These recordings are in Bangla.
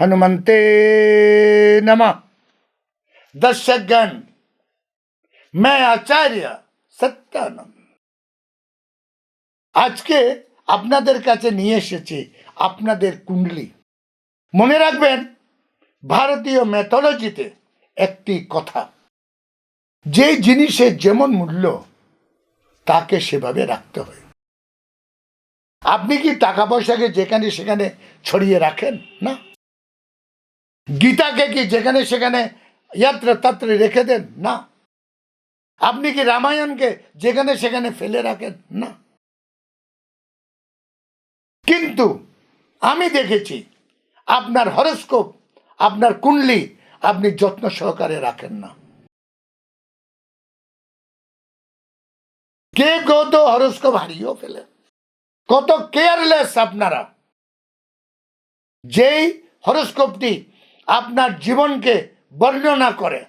हनुमते नमः दर्शकगण मैं आचार्य সত্যানন্দ আজকে আপনাদের কাছে নিয়ে এসেছি আপনাদের কুণ্ডলি মনে রাখবেন ভারতীয় ম্যাথোলজিতে একটি কথা যে জিনিসের যেমন মূল্য তাকে সেভাবে রাখতে হয় আপনি কি টাকা পয়সাকে যেখানে সেখানে ছড়িয়ে রাখেন না গীতাকে কি যেখানে সেখানে ইয়াত্র তাত্র রেখে দেন? না। আপনি কি রামায়ণকে যেখানে সেখানে ফেলে রাখেন? না। কিন্তু আমি দেখেছি আপনার হরস্কোপ, আপনার কুণ্ডলি আপনি যত্ন সহকারে রাখেন না। কে কত হরস্কোপ হারিয়েও ফেলে? কত কেয়ারলেস আপনারা? যেই হরস্কোপটি আপনার জীবনকে বর্ণনা করে।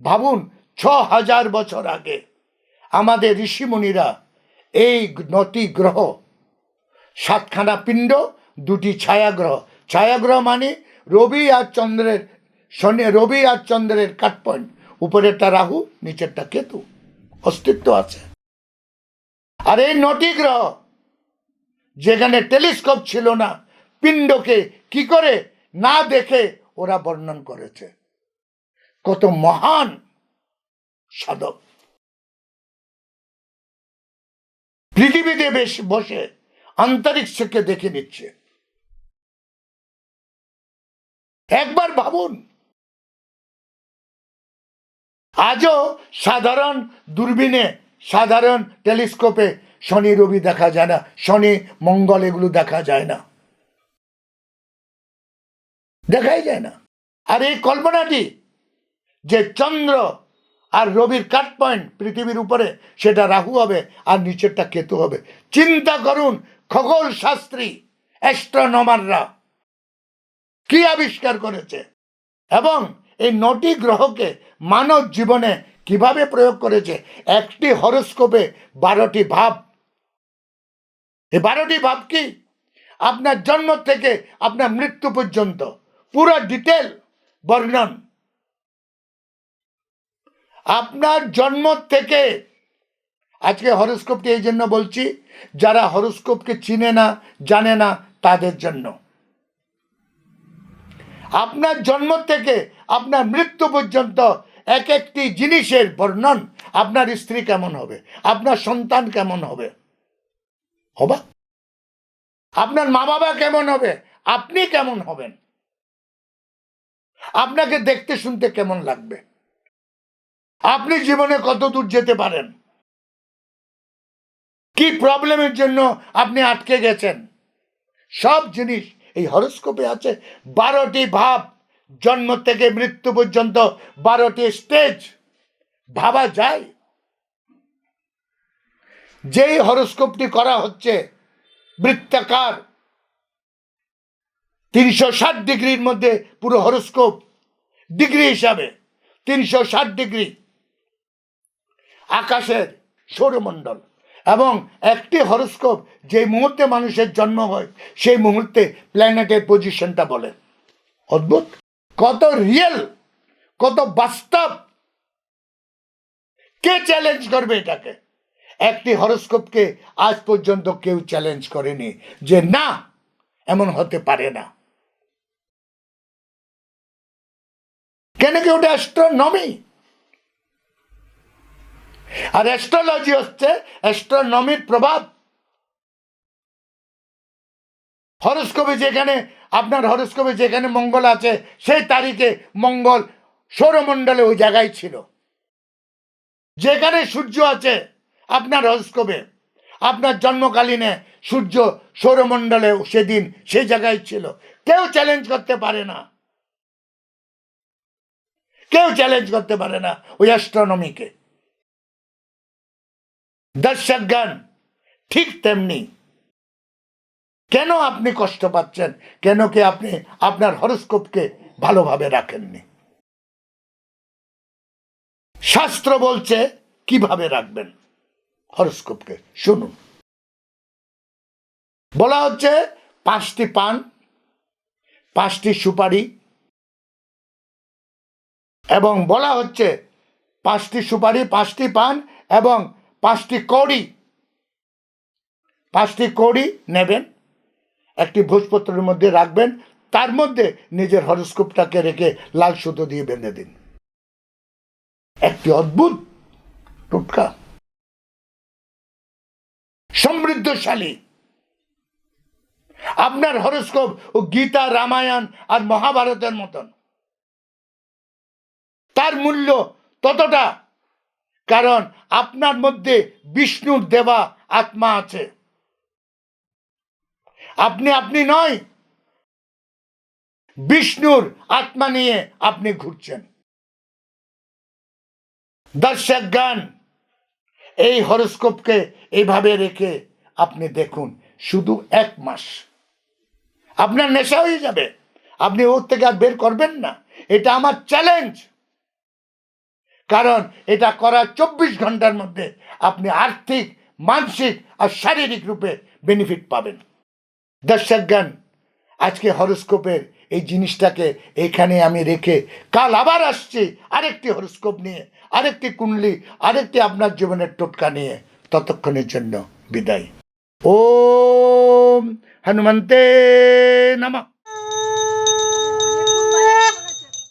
ভাবুন ছ হাজার বছর আগে আমাদের ঋষিমুনিরা এই নটি গ্রহ সাতখানা পিণ্ড, দুটি ছায়াগ্রহ। ছায়াগ্রহ মানে রবি আর চন্দ্রের শনি, রবি আর চন্দ্রের কাট পয়েন্ট উপরেরটা রাহু, নিচেরটা কেতু। অস্তিত্ব আছে। আর এই নটি গ্রহ যেখানে টেলিস্কোপ ছিল না, পিণ্ডকে কি করে না দেখে ওরা বর্ণন করেছে। কত মহান সাধক। পৃথিবীতে বেশ বসে অন্তরিক্ষকে দেখে নিচ্ছে। একবার ভাবুন, আজও সাধারণ দূরবীনে, সাধারণ টেলিস্কোপে শনি রবি দেখা যায় না, শনি মঙ্গল এগুলো দেখা যায় না। দেখাই যায় না। আর এই কল্পনাটি যে চন্দ্র আর রবির কাট পয়েন্ট পৃথিবীর উপরে, সেটা রাহু হবে আর নিচেরটা কেতু হবে। চিন্তা করুন, খগোল শাস্ত্রী, অ্যাস্ট্রোনমাররা কি আবিষ্কার করেছে এবং এই নটি গ্রহকে মানব জীবনে কীভাবে প্রয়োগ করেছে? একটি হরস্কোপে বারোটি ভাব। এই বারোটি ভাব কি? আপনার জন্ম থেকে আপনার মৃত্যু পর্যন্ত। পুরো ডিটেল বর্ণন। আপনার জন্ম থেকে, আজকে হরস্কোপটি এই জন্য বলছি, যারা হরস্কোপকে চিনে না, জানে না, তাদের জন্য। আপনার জন্ম থেকে আপনার মৃত্যু পর্যন্ত এক একটি জিনিসের বর্ণন আপনার স্ত্রী কেমন হবে, আপনার সন্তান কেমন হবে? হবা? আপনার মা বাবা কেমন হবে, আপনি কেমন হবেন? আপনাকে দেখতে শুনতে কেমন লাগবে? আপনি জীবনে কত দূর যেতে পারেন? কি প্রবলেমের জন্য আপনি আটকে গেছেন? সব জিনিস এই হরস্কোপে আছে। বারোটি ভাব জন্ম থেকে মৃত্যু পর্যন্ত, বারোটি স্টেজ। ভাবা যায়? যেই হরস্কোপটি করা হচ্ছে, বৃত্তাকার তিনশো ষাট ডিগ্রির মধ্যে পুরো হরস্কোপ ডিগ্রি হিসাবে তিনশো ষাট ডিগ্রি আকাশের সৌরমণ্ডল এবং একটি হরস্কোপ যে মুহূর্তে মানুষের জন্ম হয়, সেই মুহূর্তে প্ল্যানেটের পজিশনটা বলে। অদ্ভুত। কত রিয়েল, কত বাস্তব। কে চ্যালেঞ্জ করবে এটাকে? একটি হরস্কোপকে আজ পর্যন্ত কেউ চ্যালেঞ্জ করেনি যে না, এমন হতে পারে না। কেন কি ওটা অ্যাস্ট্রোনমি আর অ্যাস্ট্রোলজি হচ্ছে অ্যাস্ট্রোনমির প্রভাব। হরস্কোপে যেখানে, আপনার হরস্কোপে যেখানে মঙ্গল আছে, সেই তারিখে মঙ্গল সৌরমণ্ডলে ওই জায়গায় ছিল। যেখানে সূর্য আছে, আপনার হরস্কোপে আপনার জন্মকালীনে সূর্য সৌরমণ্ডলে সেদিন সেই জায়গায় ছিল। কেউ চ্যালেঞ্জ করতে পারে না। কেউ চ্যালেঞ্জ করতে পারে না ওই অ্যাস্ট্রোনমিকে দর্শকগণ, ঠিক তেমনি। কেন আপনি কষ্ট পাচ্ছেন? কেন কি আপনি আপনার হরস্কোপকে ভালোভাবে রাখেননি? শাস্ত্র বলছে, কীভাবে রাখবেন? হরস্কোপকে শুনুন। বলা হচ্ছে, পাঁচটি পান, পাঁচটি সুপারি এবং বলা হচ্ছে পাঁচটি সুপারি, পাঁচটি পান এবং পাঁচটি কড়ি। পাঁচটি কড়ি নেবেন, একটি ভোজপত্রের মধ্যে রাখবেন, তার মধ্যে নিজের হরস্কোপটাকে রেখে লাল সুতো দিয়ে বেঁধে দিন। একটি অদ্ভুত টোটকা। সমৃদ্ধশালী। আপনার হরস্কোপ ও গীতা, রামায়ণ আর মহাভারতের মতন। তার মূল্য ততটা। কারণ আপনার মধ্যে বিষ্ণুর দেওয়া আত্মা আছে। আপনি আপনি নয়, বিষ্ণুর আত্মা নিয়ে আপনি ঘুরছেন। দর্শক গান এই হরস্কোপকে এইভাবে রেখে আপনি দেখুন, শুধু এক মাস। আপনার নেশা হয়ে যাবে। আপনি ওর থেকে আর বের করবেন না। এটা আমার চ্যালেঞ্জ। কারণ এটা করার চব্বিশ ঘণ্টার মধ্যে আপনি আর্থিক, মানসিক আর শারীরিক রূপে বেনিফিট পাবেন। দর্শক জ্ঞান আজকে হরস্কোপের এই জিনিসটাকে এখানে আমি রেখে কাল আবার আসছি আরেকটি হরস্কোপ নিয়ে, আরেকটি কুণ্ডলি, আরেকটি আপনার জীবনের টোটকা নিয়ে। ততক্ষণের জন্য বিদায়। ওম হনুমন্তে নমঃ।